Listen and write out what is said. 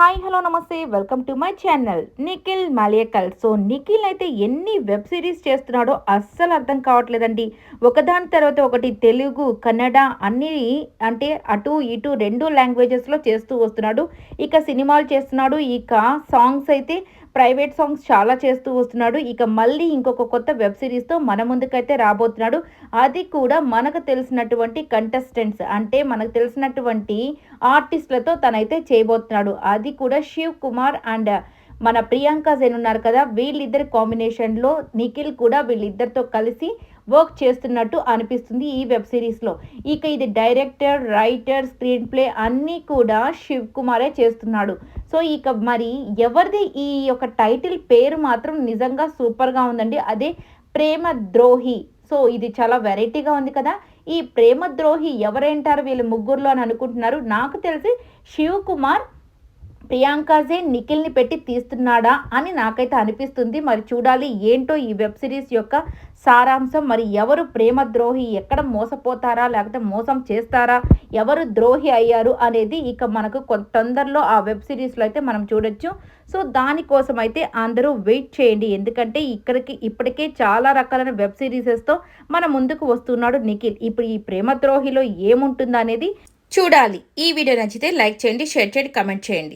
Hi hello namaste. Welcome to my channel. Nikhil Malayakal. So Nikhil అయితే ఎన్ని web series చేస్తున్నాడో అస్సలు అర్థం కావట్లేదండి. ఒకదాని తర్వాత ఒకటి తెలుగు కన్నడ అన్ని అంటే అటు ఇటు రెండు లాంగ్వేజెస్లో చేస్తూ వస్తున్నాడు. ఇక సినిమాలు చేస్తున్నాడు. ఇక సాంగ్స్ అయితే ప్రైవేట్ సాంగ్స్ చాలా చేస్తూ వస్తున్నాడు. ఇక మళ్ళీ ఇంకొక కొత్త వెబ్ సిరీస్తో మన ముందుకైతే రాబోతున్నాడు. అది కూడా మనకు తెలిసినటువంటి కంటెస్టెంట్స్ అంటే మనకు తెలిసినటువంటి ఆర్టిస్టులతో తనైతే చేయబోతున్నాడు. అది కూడా శివ్ కుమార్ అండ్ మన ప్రియాంక జైన్ ఉన్నారు కదా వీళ్ళిద్దరి కాంబినేషన్లో నిఖిల్ కూడా వీళ్ళిద్దరితో కలిసి వర్క్ చేస్తున్నట్టు అనిపిస్తుంది ఈ వెబ్ సిరీస్లో ఇక ఇది డైరెక్టర్ రైటర్ స్క్రీన్ ప్లే అన్నీ కూడా శివ్ కుమారే చేస్తున్నాడు. సో ఇక మరి ఎవరిది ఈ యొక్క టైటిల్ పేరు మాత్రం నిజంగా సూపర్గా ఉందండి. అదే ప్రేమ ద్రోహి. సో ఇది చాలా వెరైటీగా ఉంది కదా. ఈ ప్రేమ ద్రోహి ఎవరంటారు వీళ్ళు ముగ్గురులో అని అనుకుంటున్నారు. నాకు తెలిసి శివకుమార్ ప్రియాంకాజే నిఖిల్ని పెట్టి తీస్తున్నాడా అని నాకైతే అనిపిస్తుంది. మరి చూడాలి ఏంటో ఈ వెబ్ సిరీస్ యొక్క సారాంశం. మరి ఎవరు ప్రేమ ద్రోహి? ఎక్కడ మోసపోతారా? లేకపోతే మోసం చేస్తారా? ఎవరు ద్రోహి అయ్యారు అనేది ఇక మనకు తొందరలో ఆ వెబ్ సిరీస్లో అయితే మనం చూడొచ్చు. సో దానికోసం అయితే అందరూ వెయిట్ చేయండి. ఎందుకంటే ఇక్కడికి ఇప్పటికే చాలా రకాలైన వెబ్ సిరీసెస్తో మన ముందుకు వస్తున్నాడు నిఖిల్. ఇప్పుడు ఈ ప్రేమ ద్రోహిలో ఏముంటుందనేది చూడాలి. ఈ వీడియో నచ్చితే లైక్ చేయండి షేర్ చేయండి కమెంట్ చేయండి.